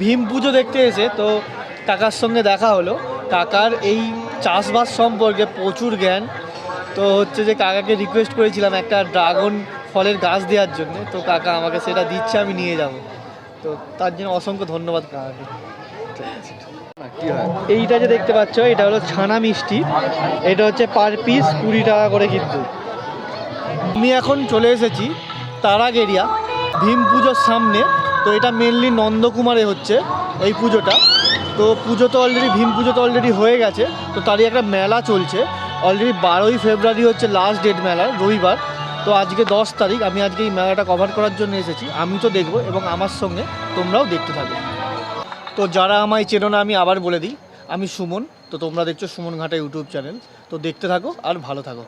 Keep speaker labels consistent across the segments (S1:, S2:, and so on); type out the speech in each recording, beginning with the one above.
S1: ভীম পুজো দেখতে এসে তো কাকার সঙ্গে দেখা হলো। কাকার এই চাষবাস সম্পর্কে প্রচুর জ্ঞান। তো হচ্ছে যে কাকাকে রিকোয়েস্ট করেছিলাম একটা ড্রাগন ফলের গাছ দেওয়ার জন্য। তো কাকা আমাকে সেটা দিচ্ছে, আমি নিয়ে যাব। তো তার জন্য অসংখ্য ধন্যবাদ কাকাকে। এইটা যে দেখতে পাচ্ছ, এটা হলো ছানা মিষ্টি। এটা হচ্ছে পার পিস কুড়ি টাকা করে কিন্তু। আমি এখন চলে এসেছি তারাগেরিয়া ভীম পুজোর সামনে। তো এটা মেনলি নন্দকুমারে হচ্ছে এই পুজোটা। তো পুজো তো অলরেডি ভীম পুজো তো অলরেডি হয়ে গেছে। তো তারই একটা মেলা চলছে। অলরেডি বারোই ফেব্রুয়ারি হচ্ছে লাস্ট ডেট মেলার রবিবার। তো আজকে দশ তারিখ, আমি আজকে এই মেলাটা কভার করার জন্য এসেছি। আমি তো দেখব এবং আমার সঙ্গে তোমরাও দেখতে থাকো। তো যারা আমায় চেনো না, আমি আবার বলে দিই, আমি সুমন। তো তোমরা দেখছ সুমন ঘাটা ইউটিউব চ্যানেল। তো দেখতে থাকো আর ভালো থাকো।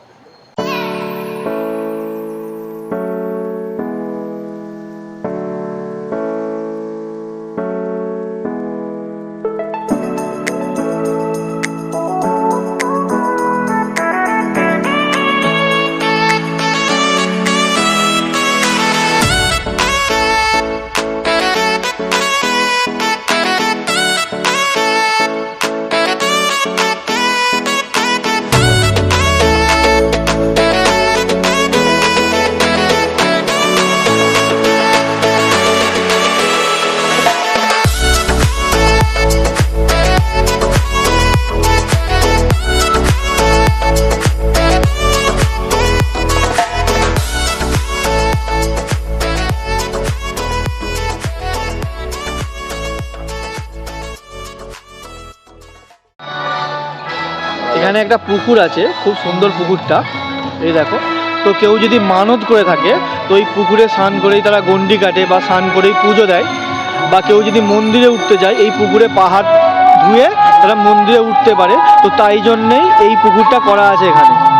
S1: এখানে একটা পুকুর আছে, খুব সুন্দর পুকুরটা, এই দেখো। তো কেউ যদি মানত করে থাকে, তো এই পুকুরে স্নান করেই তারা গন্ডি কাটে বা স্নান করেই পুজো দেয়। বা কেউ যদি মন্দিরে উঠতে যায়, এই পুকুরে পাহাড় ধুয়ে তারা মন্দিরে উঠতে পারে। তো তাই জন্যেই এই পুকুরটা করা আছে এখানে।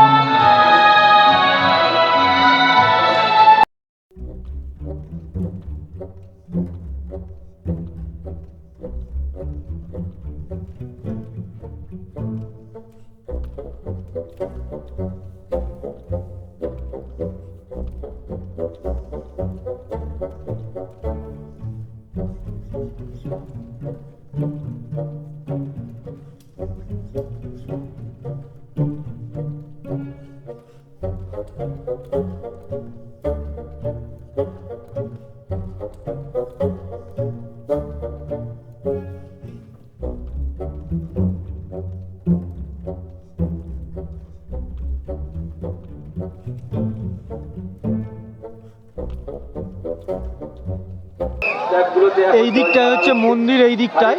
S1: এই দিকটায় হচ্ছে মন্দির, এই দিকটায়।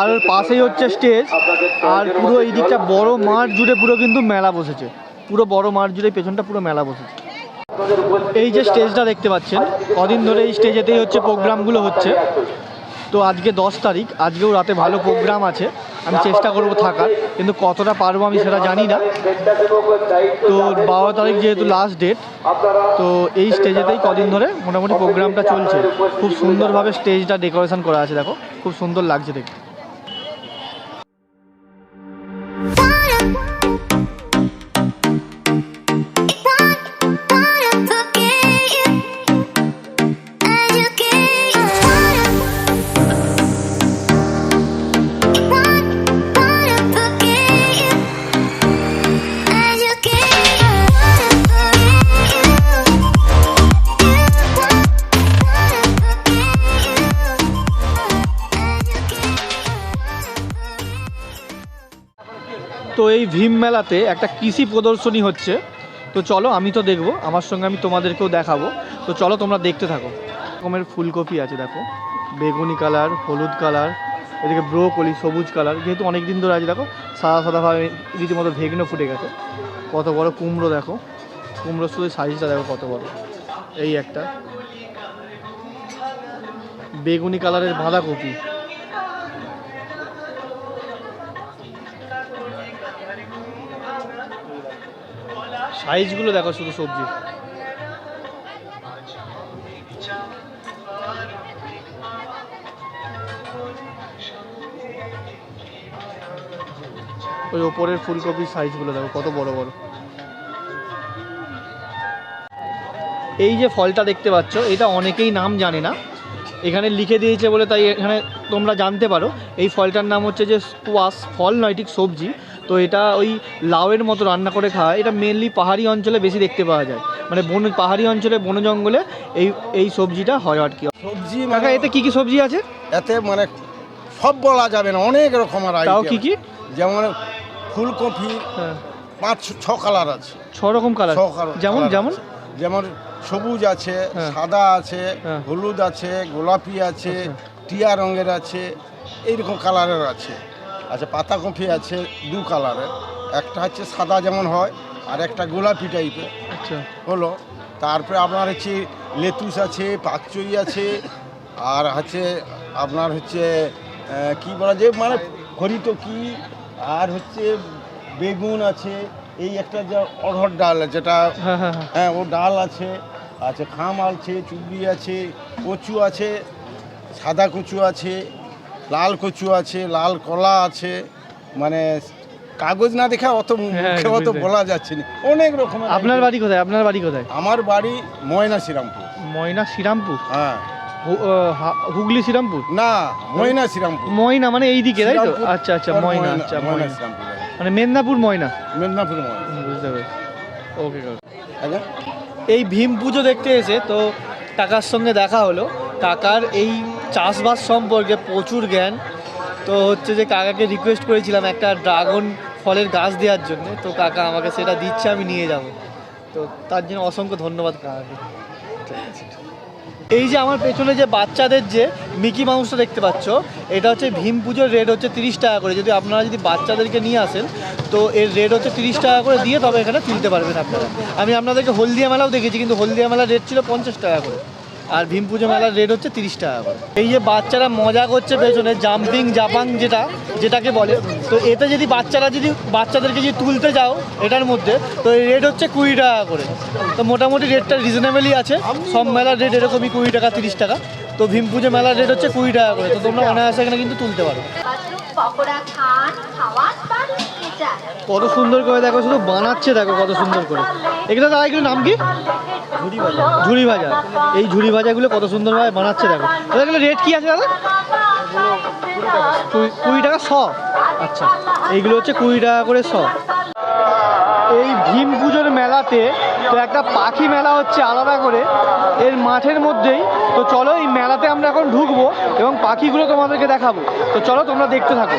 S1: আর পাশেই হচ্ছে স্টেজ আর পুরো এই দিকটা বড় মাঠ জুড়ে পুরো কিন্তু মেলা বসেছে। পুরো বড় মাঠ জুড়ে পেছনটা পুরো মেলা বসেছে। এই যে স্টেজটা দেখতে পাচ্ছেন, কদিন ধরে এই স্টেজেতেই হচ্ছে প্রোগ্রামগুলো হচ্ছে। তো আজকে দশ তারিখ, আজকেও রাতে ভালো প্রোগ্রাম আছে। আমি চেষ্টা করব থাকার, কিন্তু কতটা পারব আমি সেটা জানি না। তো বারো তারিখ যেহেতু লাস্ট ডেট তো এই স্টেজেতেই কদিন ধরে মোটামুটি প্রোগ্রামটা চলছে। খুব সুন্দরভাবে স্টেজটা ডেকোরেশন করা আছে, দেখো। খুব সুন্দর লাগছে দেখতে। তো এই ভীম মেলাতে একটা কৃষি প্রদর্শনী হচ্ছে। তো চলো আমি তো দেখব, আমার সঙ্গে আমি তোমাদেরকেও দেখাবো। তো চলো তোমরা দেখতে থাকো। রকমের ফুলকপি আছে, দেখো। বেগুনি কালার, হলুদ কালার, এদিকে ব্রোকলি, সবুজ কালার। যেহেতু অনেক দিন ধরে আছে, দেখো, সাদা সাদাভাবে রীতিমতো ভেগনো ফুটে গেছে। কত বড় কুমড়ো, দেখো। কুমড়োর শুধু সাইজটা দেখো কত বড়। এই একটা। বেগুনি কালারের বাঁধাকপি। সাইজগুলো দেখো শুধু সবজি। ওই ওপরের ফুলকপির সাইজগুলো দেখো, কত বড় বড়। এই যে ফলটা দেখতে পাচ্ছ, এটা অনেকেই নাম জানে না। এখানে লিখে দিয়েছে বলে তাই এখানে তোমরা জানতে পারো। এই ফলটার নাম হচ্ছে যে স্কোয়াশ ফল, নয় ঠিক সবজি। তো এটা ওই লাউয়ের মতো রান্না করে খাওয়া এটা মেনলি পাহাড়ি অঞ্চলে বেশি দেখতে পাওয়া যায়। মানে বন পাহাড়ি অঞ্চলে বন জঙ্গলে এই এই সবজিটা হয় আর কি।
S2: সবজি মানে
S1: এতে কি কি সবজি আছে?
S2: এতে মানে সব বলা যাবে না অনেক রকমের
S1: তাও। কি কি?
S2: যেমন ফুলকপি
S1: হ্যাঁ।
S2: পাঁচ ছ- কালার আছে।
S1: ছ রকম কালার
S2: ছ কালার
S1: যেমন যেমন?
S2: যেমন সবুজ আছে
S1: হ্যাঁ।
S2: সাদা আছে
S1: হ্যাঁ।
S2: হলুদ আছে গোলাপি আছে
S1: আচ্ছা।
S2: টিয়া রঙের আছে এইরকম কালারের আছে। আচ্ছা পাতাকপি আছে দু কালারের একটা হচ্ছে সাদা যেমন হয় আর একটা গোলাপি টাইপের
S1: আচ্ছা।
S2: হলো তারপরে আপনার হচ্ছে লেতুস আছে পাকচই আছে আর হচ্ছে আপনার হচ্ছে কি বলা যায় মানে হরিত কি আর হচ্ছে বেগুন আছে এই একটা যে অড়হর ডাল যেটা
S1: হ্যাঁ হ্যাঁ হ্যাঁ।
S2: হ্যাঁ ও ডাল আছে আছে খাম আছে চুবড়ি আছে কচু আছে সাদা কচু আছে লাল কচু আছে লাল কলা আছে মানে কাগজ না দেখে অত
S1: হ্যাঁ,
S2: মুখে অত বলা যাচ্ছে না। অনেক রকম
S1: আপনার বাড়ি কোথায়? আপনার বাড়ি কোথায়?
S2: আমার বাড়ি ময়না শ্রীরামপুর।
S1: ময়না শ্রীরামপুর?
S2: হ্যাঁ।
S1: হুগলি শ্রীরামপুর?
S2: না ময়না শ্রীরামপুর।
S1: ময়না মানে এই দিকে তাই তো? আচ্ছা আচ্ছা ময়না আচ্ছা
S2: ময়না
S1: ময়না।
S2: শ্রীরামপুর
S1: মানে মেদিনীপুর ময়না?
S2: মেদিনীপুর ময়না।
S1: বুঝতে পেরেছি। ওকে
S2: আচ্ছা
S1: এই ভীম পুজো দেখতে এসে তো টাকার সঙ্গে দেখা হলো। টাকার এই চাষবাস সম্পর্কে প্রচুর জ্ঞান। তো হচ্ছে যে কাকাকে রিকোয়েস্ট করেছিলাম একটা ড্রাগন ফলের গাছ দেওয়ার জন্য। তো কাকা আমাকে সেটা দিচ্ছে, আমি নিয়ে যাব। তো তার জন্য অসংখ্য ধন্যবাদ কাকাকে। এই যে আমার পেছনে যে বাচ্চাদের যে মিকি মাউসটা দেখতে পাচ্ছ, এটা হচ্ছে ভীম পুজোর রেট হচ্ছে তিরিশ টাকা করে। যদি আপনারা যদি বাচ্চাদেরকে নিয়ে আসেন, তো এর রেট হচ্ছে তিরিশ টাকা করে দিয়ে তবে এখানে তুলতে পারবেন আপনারা। আমি আপনাদেরকে হলদিয়া মেলাও দেখেছি, কিন্তু হলদিয়া মেলার রেট ছিল পঞ্চাশ টাকা করে। আর ভীম পুজো মেলার রেট হচ্ছে তিরিশ টাকা করে। এই যে বাচ্চারা মজা করছে পেছনে জাম্পিং জাপাং যেটা, যেটাকে বলে, তো এতে যদি বাচ্চারা যদি, বাচ্চাদেরকে যদি তুলতে যাও এটার মধ্যে, তো এই রেট হচ্ছে কুড়ি টাকা করে। তো মোটামুটি রেটটা রিজনেবলই আছে। সব মেলার রেট এরকমই কুড়ি টাকা, তিরিশ টাকা। তো ভীম পুজো মেলার রেট হচ্ছে কুড়ি টাকা করে। তো তোমরা অনায়াসে এখানে কিন্তু তুলতে পারো।
S3: পকোড়া, খান খাওয়ান
S1: কত সুন্দর করে দেখো, শুধু বানাচ্ছে দেখো কত সুন্দর করে। এগুলো দাদা এগুলো নাম কি? ঝুড়ি ভাজা। ঝুড়ি ভাজা এই ঝুড়ি ভাজাগুলো কত সুন্দরভাবে বানাচ্ছে দেখো। দাদা এগুলো রেট কি আছে দাদা? কুড়ি- টাকা শ। আচ্ছা এইগুলো হচ্ছে কুড়ি টাকা করে শ। এই ভীম পুজোর মেলাতে তো একটা পাখি মেলা হচ্ছে আলাদা করে। এর মাঠের মধ্যেই। তো চলো, এই মেলাতে আমরা এখন ঢুকবো এবং পাখিগুলো তোমাদেরকে দেখাবো। তো চলো, তোমরা দেখতে থাকো।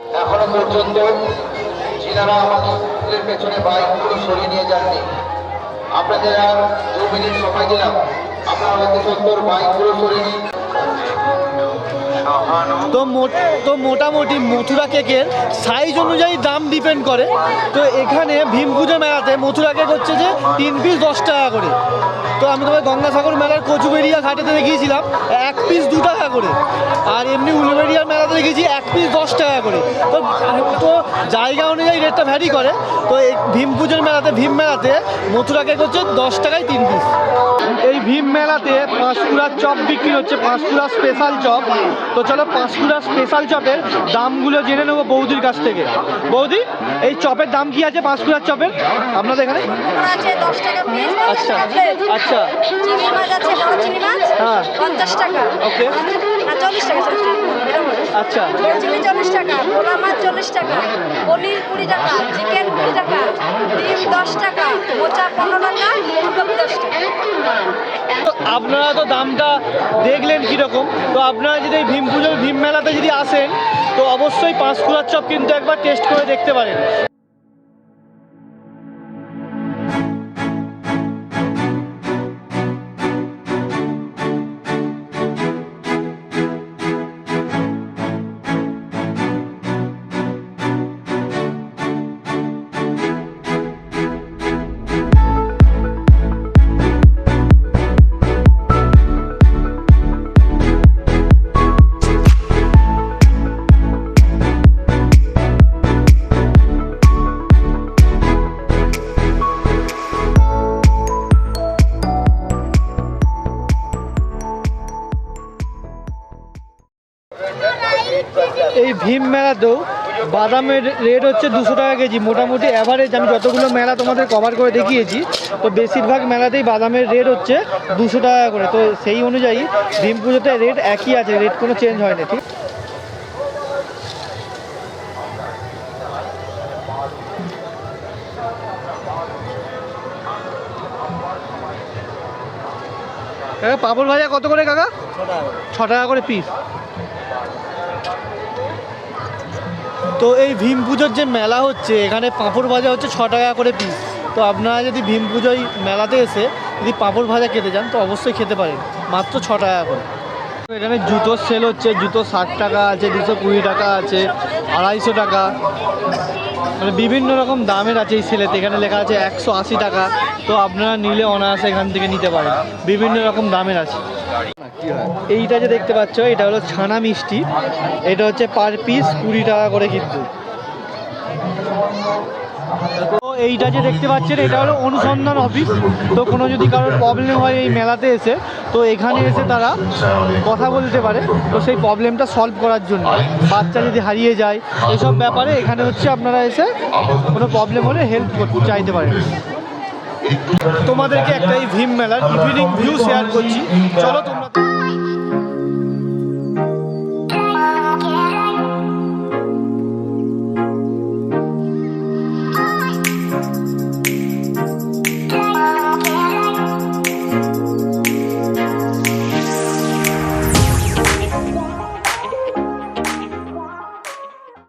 S4: এখনও পর্যন্ত যিনারা আমাদের স্কুলের পেছনে বাইকগুলো সরিয়ে নিয়ে যাননি। আপনাদের আর দু মিনিট সময় দিলাম। আপনারা অতি সত্তর বাইকগুলো সরিয়ে নিন।
S1: তো তো মোটামুটি মথুরা কেকের সাইজ অনুযায়ী দাম ডিপেন্ড করে। তো এখানে ভীম পুজো মেলাতে মথুরা কেক হচ্ছে যে তিন পিস দশ টাকা করে। তো আমি তোমার গঙ্গাসাগর মেলার কচুবেরিয়া ঘাটেতে দেখিয়েছিলাম, এক পিস দু টাকা করে। আর এমনি উলুবেরিয়ার মেলাতে দেখেছি এক পিস দশ টাকা করে। তো তো জায়গা অনুযায়ী রেটটা ভ্যারি করে। তো এই ভীম পুজোর মেলাতে, ভীম মেলাতে মথুরা কেক হচ্ছে দশ টাকায় তিন পিস এই ভীম মেলাতে পাঁশকুড়ার চপ বিক্রি হচ্ছে, পাঁশকুড়া স্পেশাল চপ। তো চলো পাঁশকুড়া স্পেশাল চপের দামগুলো জেনে নেব বৌদির কাছ থেকে। বৌদি এই চপের দাম কি আছে পাঁশকুড়ার চপের আপনাদের এখানে? আচ্ছা। আচ্ছা। হ্যাঁ।
S5: পঞ্চাশ টাকা।
S1: ওকে।
S5: চল্লিশ টাকা চল্লিশ টাকা।
S1: আচ্ছা।
S5: চল্লিশ টাকা ভোলা মাছ চল্লিশ টাকা পনির কুড়ি টাকা চিকেন কুড়ি টাকা ডিম দশ টাকা
S1: আপনারা তো দামটা দেখলেন কীরকম। তো আপনারা যদি এই ভীম পুজোর ভীম মেলাতে যদি আসেন, তো অবশ্যই পাঁশকুড়ার চপ কিন্তু একবার টেস্ট করে দেখতে পারেন। ভীম মেলাতেও বাদামের রেট হচ্ছে দুশো টাকা কেজি। মোটামুটি অ্যাভারেজ আমি যতগুলো মেলা তোমাদের কভার করে দেখিয়েছি তো বেশিরভাগ মেলাতেই বাদামের রেট হচ্ছে দুশো টাকা করে। তো সেই অনুযায়ী ভীম পুজোতে রেট একই আছে রেট কোনো চেঞ্জ হয় না ঠিক পাঁপড় ভাজা কত করে কাকা? ছ টাকা করে। পিস তো এই ভীম পুজোর যে মেলা হচ্ছে, এখানে পাঁপড় ভাজা হচ্ছে ছ টাকা করে পিস তো আপনারা যদি ভীম পুজোয় মেলাতে এসে যদি পাঁপড় ভাজা খেতে যান, তো অবশ্যই খেতে পারেন। মাত্র ছ টাকা করে। এখানে জুতোর সেল হচ্ছে জুতো ষাট টাকা আছে, দুশো কুড়ি টাকা আছে, আড়াইশো টাকা। মানে বিভিন্ন রকম দামের আছে এই সেলেতে এখানে লেখা আছে একশো আশি টাকা। তো আপনারা নিলে অনায়াসে এখান থেকে নিতে পারেন। বিভিন্ন রকম দামের আছে। এইটা যে দেখতে পাচ্ছ, এটা হলো ছানা মিষ্টি। এটা হচ্ছে পার পিস কুড়ি টাকা করে কিন্তু। তো এইটা যে দেখতে পাচ্ছেন, এটা হলো অনুসন্ধান অফিস। তো কোনো যদি কারোর প্রবলেম হয় এই মেলাতে এসে, তো এখানে এসে তারা কথা বলতে পারে। তো সেই প্রবলেমটা সলভ করার জন্য। বাচ্চা যদি হারিয়ে যায়, এসব ব্যাপারে এখানে হচ্ছে আপনারা এসে কোনো প্রবলেম হলে হেল্প চাইতে পারেন। তোমাদেরকে একটা এই ভীম মেলার ইভিনিং ভিউ শেয়ার করছি। চলো তোমরা